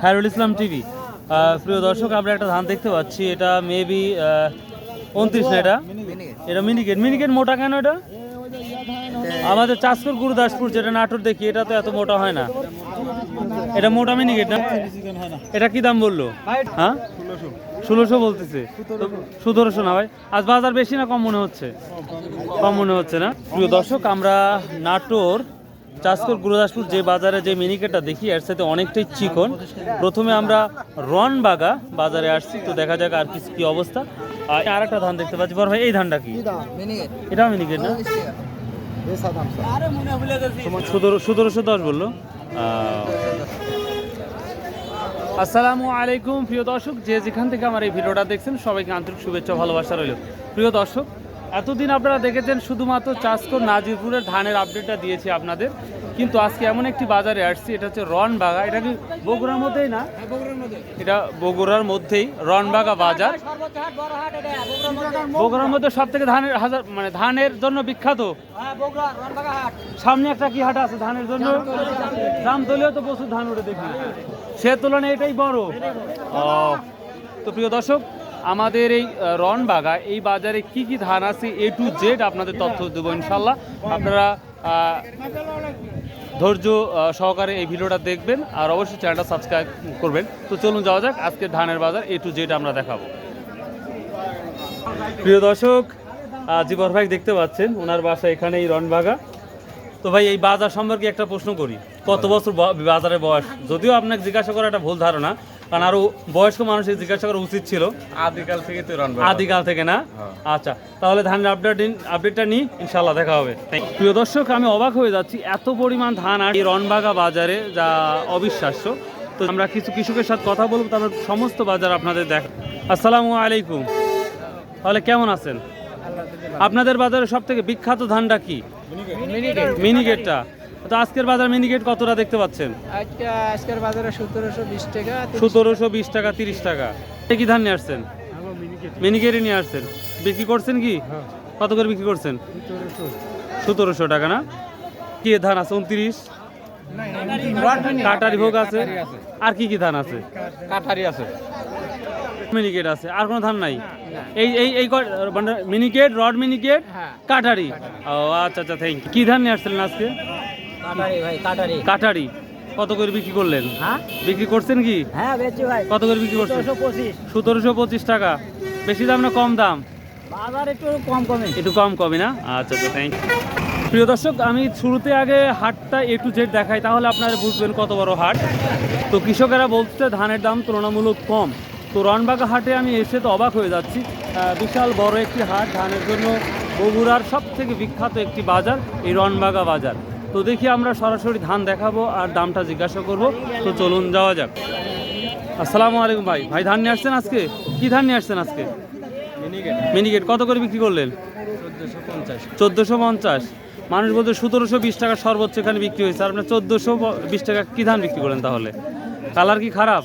Khairul Islam TV. প্রিয় দর্শক, আমরা একটা ধান দেখতে পাচ্ছি। এটা মেবি উনত্রিশ না এটা? এটা মিনিকেট মিনিকেট মোটা কেন এটা? আমাদের চাষকর গুরুদাসপুর যেটা নাটোর দেখি, এটা তো এত মোটা হয় না। এটা মোটা মিনিকেট না? এটা কি দাম বলল? হ্যাঁ? ষোলোশো বলতেছে। সতেরোশো না ভাই? আজ বাজার বেশি না কম মনে হচ্ছে? কম মনে হচ্ছে না? প্রিয় দর্শক, আমরা নাটোর চাষকর গুরুদাসপুর যে বাজারে যে মিনিকেটটা দেখি এর সাথে অনেকটাই চিকন। প্রথমে আমরা রনবাগা বাজারে আসছি তো দেখা যাক আর কিছু কি অবস্থা। আর একটা ধান দেখতে পাচ্ছি। বড় ভাই এই ধানটা কি? এটাও মিনিকেট না? সতেরো সতেরোশো দশ বলল। আসসালামু আলাইকুম প্রিয় দর্শক। যে যেখান থেকে আমার এই ভিডিওটা দেখছেন সবাইকে আন্তরিক শুভেচ্ছা ভালোবাসা রইল। প্রিয় দর্শক এতদিন আপনারা দেখেছেন শুধুমাত্র চাষকর নাজিরপুরের ধানের আপডেটটা দিয়েছি আপনাদের। কিন্তু আজকে এমন একটি বাজারে আসছি এটা হচ্ছে রনবাগা এটা কি বগুড়ার মধ্যেই না? এটা বগুড়ার মধ্যেই রনবাগা বাজার। বগুড়ার মধ্যে। সব থেকে ধানের হাজার মানে ধানের জন্য বিখ্যাত? সামনে একটা কি হাট আছে ধানের জন্য? দাম তোলেও তো প্রচুর ধান উঠে দেখি। সে তুলনায় এটাই বড়। ও তো প্রিয় দর্শক আমাদের এই রনবাগা এই বাজারে কি কি ধান আছে এ টু জেড আপনাদের তথ্য দেবো ইনশাল্লাহ আপনারা ধৈর্য সহকারে এই ভিডিওটা দেখবেন আর অবশ্যই চ্যানেলটা সাবস্ক্রাইব করবেন। তো চলুন যাওয়া যাক আজকে ধানের বাজার এ টু জেড আমরা দেখাবো। প্রিয় দর্শক জীবন ভাই দেখতে পাচ্ছেন, ওনার বাসা এখানে এই রনবাগা তো ভাই, এই বাজার সম্পর্কে একটা প্রশ্ন করি। কত বছর বাজারে বয়স? যদিও আপনাকে জিজ্ঞাসা করা একটা ভুল ধারণা কারণ আরও বয়স্ক মানুষের জিজ্ঞাসা করা উচিত ছিল। আদিকাল থেকে তো রান আদিকাল থেকে না? আচ্ছা তাহলে ধানের আপডেট আপডেটটা নিই ইনশাল্লাহ দেখা হবে। প্রিয় দর্শক আমি অবাক হয়ে যাচ্ছি এত পরিমাণ ধান আর এই রনবাগা বাজারে যা অবিশ্বাস্য। তো আমরা কিছু কৃষকের সাথে কথা বলব তারপর সমস্ত বাজার আপনাদের দেখ আসসালামু আলাইকুম। তাহলে কেমন আছেন? আপনাদের বাজারে সব থেকে বিখ্যাত ধানটা কি? মিনিগেটটা তো আজকের বাজার মিনিগেট কতটা দেখতে পাচ্ছেন? আজকে আজকের বাজারে সতেরোশো বিশ টাকা সতেরোশো বিশ টাকা তিরিশ টাকা। এ কি ধান নিয়ে আসছেন? মিনিকেটই নিয়ে আসছেন। বিক্রি করছেন কি? কত করে বিক্রি করছেন? সতেরোশো। টাকা না? কি ধান আছে? উনত্রিশ? কাটারি ভোগ আছে? আর কি কি ধান আছে? কাঠারি আছে। মিনিকেট আছে। আর কোনো ধান নাই? এই এই এই মানে মিনিকেট রড মিনিকেট হ্যাঁ। কাটারি। ও আচ্ছা আচ্ছা থ্যাংক ইউ কি ধান নিয়ে আসছিলেন আজকে? কাটারি কত করে বিক্রি করলেন? হ্যাঁ? বিক্রি করছেন কি? হ্যাঁ ভাই। কত করে বিক্রি করছেন? সতেরোশো পঁচিশ। টাকা। বেশি দাম না কম দাম? বাজার একটু কম কমে। একটু কম কমই না? আচ্ছা আচ্ছা থ্যাংক প্রিয় দর্শক আমি শুরুতে আগে হাটটা এ টু জেড দেখাই তাহলে আপনারা বুঝবেন কত বড় হাট। তো কৃষকেরা বলছে ধানের দাম তুলনামূলক কম। তো রনবাগা হাটে আমি এসে তো অবাক হয়ে যাচ্ছি। বিশাল বড় একটি হাট ধানের জন্য বগুড়ার সব থেকে বিখ্যাত একটি বাজার এই রনবাগা বাজার। তো দেখি আমরা সরাসরি ধান দেখাবো আর দামটা জিজ্ঞাসা করব। তো চলুন যাওয়া যাক। আসসালামু আলাইকুম ভাই। ভাই ধান নিয়ে আসছেন আজকে? কি ধান নিয়ে আসছেন আজকে? মিনিকেট কত করে বিক্রি করলেন? চোদ্দোশো পঞ্চাশ। মানুষ বলতে সতেরোশো বিশ টাকা সর্বোচ্চ এখানে বিক্রি হয়েছে। আর আপনার চোদ্দোশো বিশ টাকা কি ধান বিক্রি করলেন তাহলে? কালার কি খারাপ?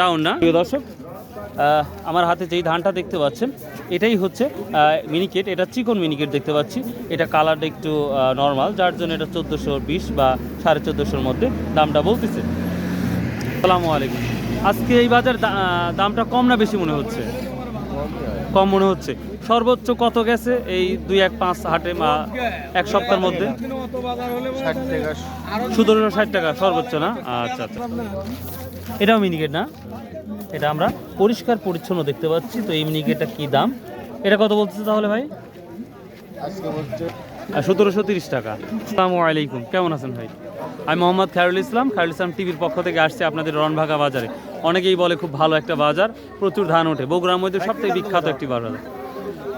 ডাউন না? প্রিয় দর্শক আমার হাতে যেই ধানটা দেখতে পাচ্ছেন এটাই হচ্ছে মিনিকেট এটা চিকন মিনিকেট দেখতে পাচ্ছি। এটা কালারটা একটু নর্মাল যার জন্য এটা চোদ্দোশো বিশ বা সাড়ে চোদ্দোশোর মধ্যে দামটা বলতেছে। আসসালামু আলাইকুম। আজকে এই বাজার দামটা কম না বেশি মনে হচ্ছে? কম মনে হচ্ছে। সর্বোচ্চ কত গেছে এই দুই এক পাঁচ হাটে বা এক সপ্তাহের মধ্যে? সতেরোশো ষাট টাকা সর্বোচ্চ না? আচ্ছা আচ্ছা। এটাও মিনিকেট না? এটা আমরা পরিষ্কার পরিচ্ছন্ন দেখতে পাচ্ছি। তো এই মিনিকেটটা কি দাম? এটা কত বলতেছে তাহলে ভাই? সতেরোশো তিরিশ টাকা। আসসালামু আলাইকুম। কেমন আছেন ভাই? আমি মোহাম্মদ খায়রুল ইসলাম। খায়রুল ইসলাম টিভির পক্ষ থেকে আসছি আপনাদের রনভাগা বাজারে। অনেকেই বলে খুব ভালো একটা বাজার প্রচুর ধান ওঠে। বগুড়ার মধ্যে সবথেকে বিখ্যাত একটি বাজার।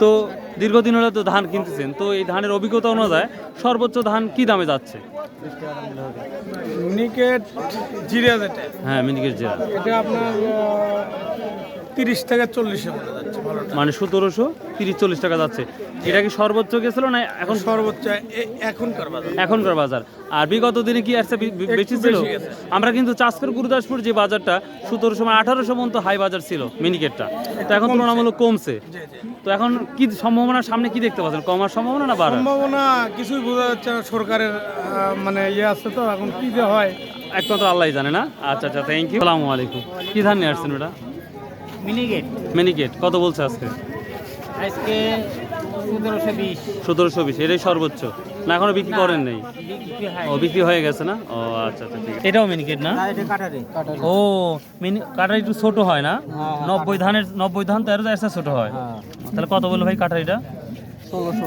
তো দীর্ঘদিন হলে তো ধান কিনতেছেন। তো এই ধানের অভিজ্ঞতা অনুযায়ী সর্বোচ্চ ধান কি দামে যাচ্ছে? নিকেট জিরে যেটা। হ্যাঁ মিনিকেট জিরা। এটা আপনার তিরিশ থেকে চল্লিশে পড়ে যাচ্ছে ভালোটা মানে সতেরোশো তিরিশ চল্লিশ টাকা যাচ্ছে। এটা কি সর্বোচ্চ গেছিল না এখন? সর্বোচ্চ এখনকার বাজার। এখনকার বাজার। আর বিগত দিনে কি আসছে? বেশি ছিল? আমরা কিন্তু চাষকর গুরুদাসপুর যে বাজারটা সতেরোশো মানে আঠারোশো পর্যন্ত হাই বাজার ছিল মিনিকেটটা। তো এখন তুলনামূলক কমছে। তো এখন কি সম্ভাবনা সামনে কি দেখতে পাচ্ছেন? কমার সম্ভাবনা না বাড়ার? সম্ভাবনা কিছুই বোঝা যাচ্ছে না সরকারের মানে ইয়ে আছে তো এখন কি যে হয়। একমাত্র আল্লাহ জানে না। আচ্ছা আচ্ছা থ্যাংক ইউ সালামু আলাইকুম। কি ধান নিয়ে আসছেন ওটা? মিনিগেট মিনিকেট কত বলছে আজকে? আজকে সতেরোশো বিশ। সতেরোশো বিশ এটাই সর্বোচ্চ। না এখনও বিক্রি করেন নাই? ও বিক্রি হয়ে গেছে না? ও আচ্ছা আচ্ছা ঠিক এটাও মিনিকেট না? ও মিনি কাটারি একটু ছোট হয় না? নব্বই ধানের নব্বই ধান তেরো চারটা ছোট হয়। তাহলে কত বলল ভাই কাটারিটা? ষোলোশো।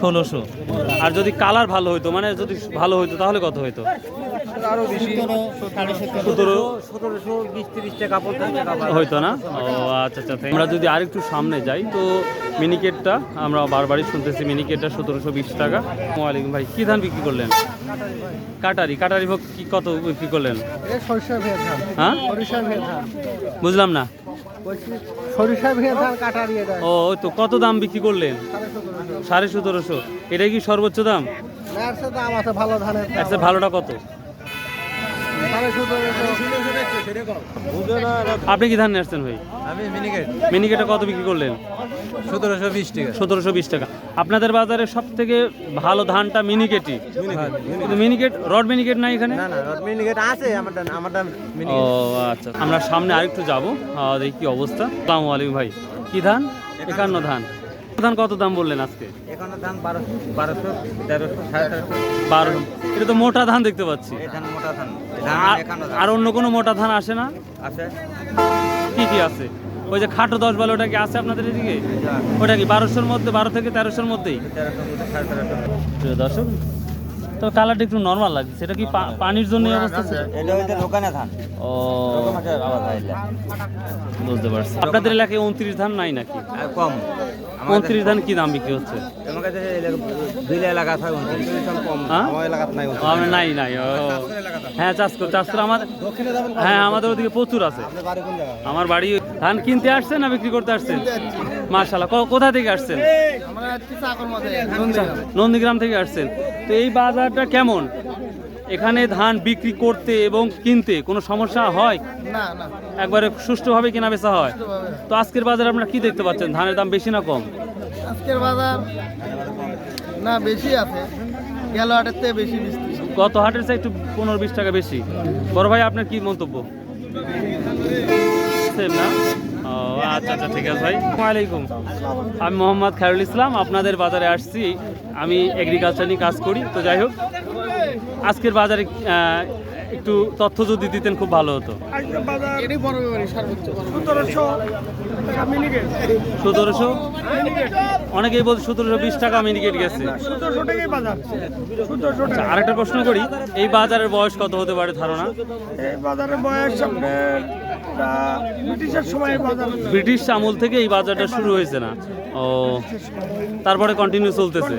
ষোলোশো। আর যদি কালার ভালো হইতো মানে যদি ভালো হইতো তাহলে কত হইতো? সতেরো সতেরোশো বিশ তিরিশ টাকা পঞ্চাশ টাকা হইতো না? ও আচ্ছা আচ্ছা। আমরা যদি আরেকটু সামনে যাই তো মিনিকেটটা আমরা বারবারই শুনতেছি মিনিকেটটা সতেরোশো বিশ টাকা। ওয়ালাইকুম ভাই কি ধান বিক্রি করলেন? কাটারি কাটারি ভোগ কি কত বিক্রি করলেন? সরিষা ভেয়ে ধান। হ্যাঁ? বুঝলাম না। ও ওই তো কত দাম বিক্রি করলেন? সাড়ে সতেরোশো। এটাই কি সর্বোচ্চ দাম? ম্যাটসের দাম আছে ভালো ধানের। একটা ভালোটা কত? আপনি কি ধান নিয়ে আসছেন ভাই? আমি মিনিকেট। মিনিকেটটা কত বিক্রি করলেন? সতেরোশো বিশ টাকা। সতেরোশো বিশ টাকা। আপনাদের বাজারে সব থেকে ভালো ধানটা মিনিকেটই? মিনিকেট রড মিনিকেট নাই এখানে? মিনিকেট আছে ও আচ্ছা আমরা সামনে আরেকটু যাব। দেখি কি অবস্থা। সালামু আলাইকুম ভাই। কি ধান? একান্ন ধান। ধান কত দাম বললেন আজকে? এখানে দাম বারোশো বারোশো তেরোশো সাড়ে তেরোশো। এটা তো মোটা ধান দেখতে পাচ্ছি। ধান মোটা ধান। আর- অন্য কোনো মোটা ধান আসে না? আছে কি কি আছে? ওই যে খাটো দশ বারো ওটা কি আছে আপনাদের এদিকে? ওটা কি বারোশোর মধ্যে বারো থেকে তেরোশোর মধ্যেই? দর্শক তো কালারটা একটু নর্মাল লাগছে। সেটা কি পানির জন্য অবস্থা? এটা হইতে ধান। ও। বুঝতে পারছি। আপনাদের এলাকায় উনত্রিশ ধান নাই নাকি? কম। উনত্রিশ ধান কি দাম বিক্রি হচ্ছে? আমার কাছে দুইটা এলাকা থাকে উনত্রিশ কম। হ্যাঁ? আমার নাই নাই নাই হ্যাঁ চাষ কর চাষ করে আমাদের হ্যাঁ আমাদের ওদিকে প্রচুর আছে। আমার বাড়ি ধান কিনতে আসছেন না বিক্রি করতে আসছেন? মার্শাল্লাহ কোথা থেকে আসছেন? নন্দীগ্রাম থেকে আসছেন। তো এই বাজারটা কেমন? এখানে ধান বিক্রি করতে এবং কিনতে কোনো সমস্যা হয়? না না। একবারে সুষ্ঠুভাবে কেনা বেচা হয়? তো আজকের বাজারে আপনারা কি দেখতে পাচ্ছেন? ধানের দাম বেশি না কম? আজকের বাজার না বেশি আছে। গেল হাটের থেকে বেশি গত হাটের চেয়ে একটু পনেরো বিশ টাকা বেশি। বড় ভাই আপনার কি মন্তব্য? সেম না? ও আচ্ছা আচ্ছা ঠিক আছে ভাই। ওয়ালাইকুম। আমি মোহাম্মদ খায়রুল ইসলাম আপনাদের বাজারে আসছি। আমি এগ্রিকালচার নিয়ে কাজ করি। তো যাই হোক আজকের বাজারে একটু তথ্য যদি দিতেন খুব ভালো হতো। সতেরোশো অনেকেই বলছে সতেরোশো বিশ টাকা মিনিকেট গেছে। আচ্ছা আরেকটা প্রশ্ন করি এই বাজারের বয়স কত হতে পারে ধারণা? এই বাজারের বয়স আপনার তা ব্রিটিশের সময় বাজার ব্রিটিশ আমল থেকে এই বাজারটা শুরু হয়েছে না। ও তারপরে কন্টিনিউ চলতেছে।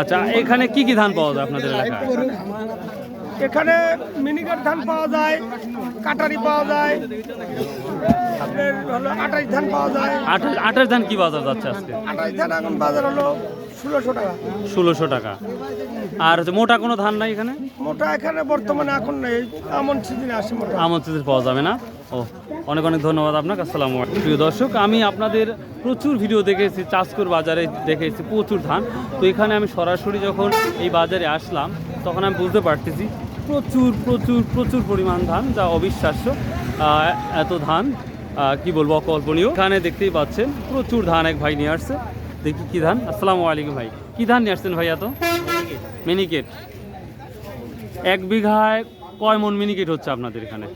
আচ্ছা এখানে কি কি ধান পাওয়া যায় আপনাদের এলাকায়? এখানে মিনিকেট ধান পাওয়া যায় কাটারি পাওয়া যায় আপনার হলো আঠাশ ধান পাওয়া যায়। আঠাশ ধান কি বাজার যাচ্ছে আজকে? আঠাশ ধান এখন বাজার হলো ষোলোশো টাকা। ষোলোশো টাকা। আর হচ্ছে মোটা কোনো ধান নাই এখানে? মোটা এখানে বর্তমানে এখন নেই এমন সিজনে আসে মোটা। আমন সিজন পাওয়া যাবে না। ও অনেক অনেক ধন্যবাদ আপনাকে আসসালামু আলাইকুম। প্রিয় দর্শক আমি আপনাদের প্রচুর ভিডিও দেখেছি চাষকর বাজারে দেখেছি প্রচুর ধান। তো এখানে আমি সরাসরি যখন এই বাজারে আসলাম তখন আমি বুঝতে পারতেছি প্রচুর প্রচুর প্রচুর পরিমাণ ধান যা অবিশ্বাস্য। এত ধান কি বলব অকল্পনীয়। এখানে দেখতেই পাচ্ছেন প্রচুর ধান এক ভাই নিয়ে আসছে। দেখি কি ধান। আসসালামু আলাইকুম ভাই। কি ধান নিয়ে আসছেন ভাই এত মিনিকেট এক বিঘায় কয় মন মিনিকেট হচ্ছে আপনাদের এখানে?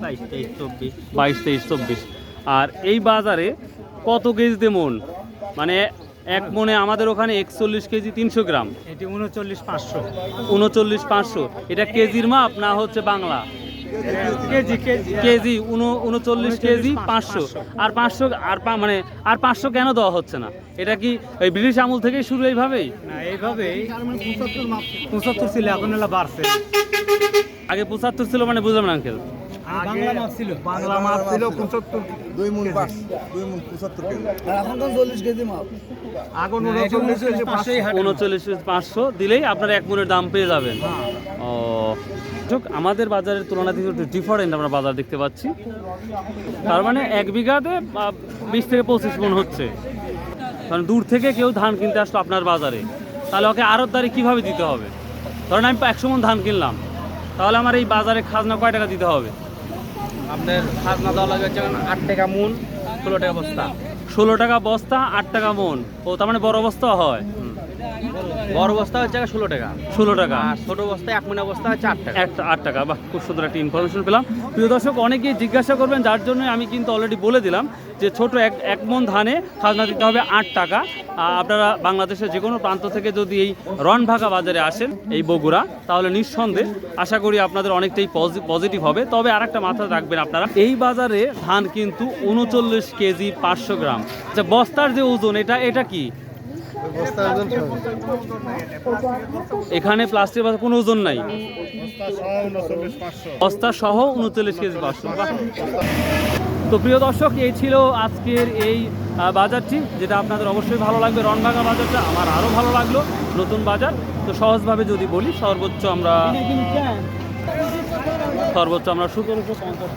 বাইশ তেইশ চব্বিশ। বাইশ তেইশ চব্বিশ। আর এই বাজারে কত কেজিতে মন? মানে এক মনে আমাদের ওখানে একচল্লিশ কেজি তিনশো গ্রাম। এটি উনচল্লিশ পাঁচশো। উনচল্লিশ পাঁচশো। এটা কেজির মাপ না হচ্ছে বাংলা? KG KG. কেজি উন- উনচল্লিশ কেজি পাঁচশো। আর পাঁচশো আর মানে আর পাঁচশো কেন দেওয়া হচ্ছে না? এটা কি ওই ব্রিটিশ আমল থেকেই শুরু এইভাবেই? না এইভাবেই পঁচাত্তর ছিল এখন বাড়ছে। আগে পঁচাত্তর ছিল মানে বুঝলাম না আঙ্কেল। বাংলা মাপ ছিল। বাংলা মাপ ছিল পঁচাত্তর দুই মুন পাঁচ দুই মুন পঁচাত্তর কেজি। এখন তো চল্লিশ কেজি মাপ এখন উনচল্লিশ পাঁচশো দিলেই আপনার এক মনের দাম পেয়ে যাবেন। ও যাক, আমাদের বাজারের তুলনা থেকে একটু ডিফারেন্ট আমরা বাজার দেখতে পাচ্ছি। তার মানে এক বিঘাতে বিশ থেকে পঁচিশ মন হচ্ছে। কারণ দূর থেকে কেউ ধান কিনতে আসলো আপনার বাজারে। তাহলে ওকে আড়তদারি কীভাবে দিতে হবে? ধরেন আমি একশো মন ধান কিনলাম। তাহলে আমার এই বাজারে খাজনা কয় টাকা দিতে হবে? আপনার খাজনা দেওয়া লাগবে হচ্ছে আট টাকা মন ষোলো টাকা বস্তা। ষোলো টাকা বস্তা আট টাকা মন। ও তার মানে বড় বস্তা হয়? বড় বস্তা হচ্ছে ষোলো টাকা। ষোলো টাকা। আর ছোট বস্তা এক মনে বস্তা হচ্ছে আট টাকা। একটা আট টাকা। বাহ খুব সুন্দর একটা ইনফরমেশন পেলাম। প্রিয় দর্শক অনেকেই জিজ্ঞাসা করবেন যার জন্য আমি কিন্তু অলরেডি বলে দিলাম যে ছোট এক এক মন ধানে খাজনা দিতে হবে আট টাকা। আপনারা বাংলাদেশের যে কোনো প্রান্ত থেকে যদি এই রনভাগা বাজারে আসেন এই বগুড়া তাহলে নিঃসন্দেহে আশা করি আপনাদের অনেকটাই পজিটিভ হবে। তবে আর একটা মাথায় রাখবেন আপনারা এই বাজারে ধান কিন্তু উনচল্লিশ কেজি পাঁচশো গ্রাম। আচ্ছা বস্তার যে ওজন এটা এটা কি। এখানে প্লাস্টিক বাজার কোনো ওজন নাই। বস্তা সহ উনচল্লিশ কেজি পাঁচশো তো প্রিয় দর্শক, এই ছিল আজকের এই বাজারটি, যেটা আপনাদের অবশ্যই ভালো লাগবে। রনবাগা বাজারটা আমার আরও ভালো লাগল, নতুন বাজার। তো সহজভাবে যদি বলি, সর্বোচ্চ আমরা সর্বোচ্চ আমরা সতেরোশো পঞ্চাশ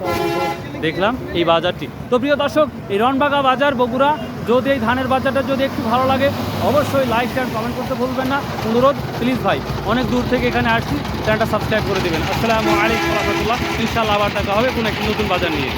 দেখলাম এই বাজারটি। তো প্রিয় দর্শক, এই রনবাগা বাজার, বগুড়া যদি এই ধানের বাজারটা যদি একটু ভালো লাগে, অবশ্যই লাইক শেয়ার কমেন্ট করতে ভুলবেন না। অনুরোধ প্লিজ ভাই, অনেক দূর থেকে এখানে আসছি চ্যানেলটা সাবস্ক্রাইব করে দেবেন। আসসালামু আলাইকুম রহমতুল্লাহ। ইনশাআল্লাহ আবার দেখা হবে কোনো একটি নতুন বাজার নিয়ে।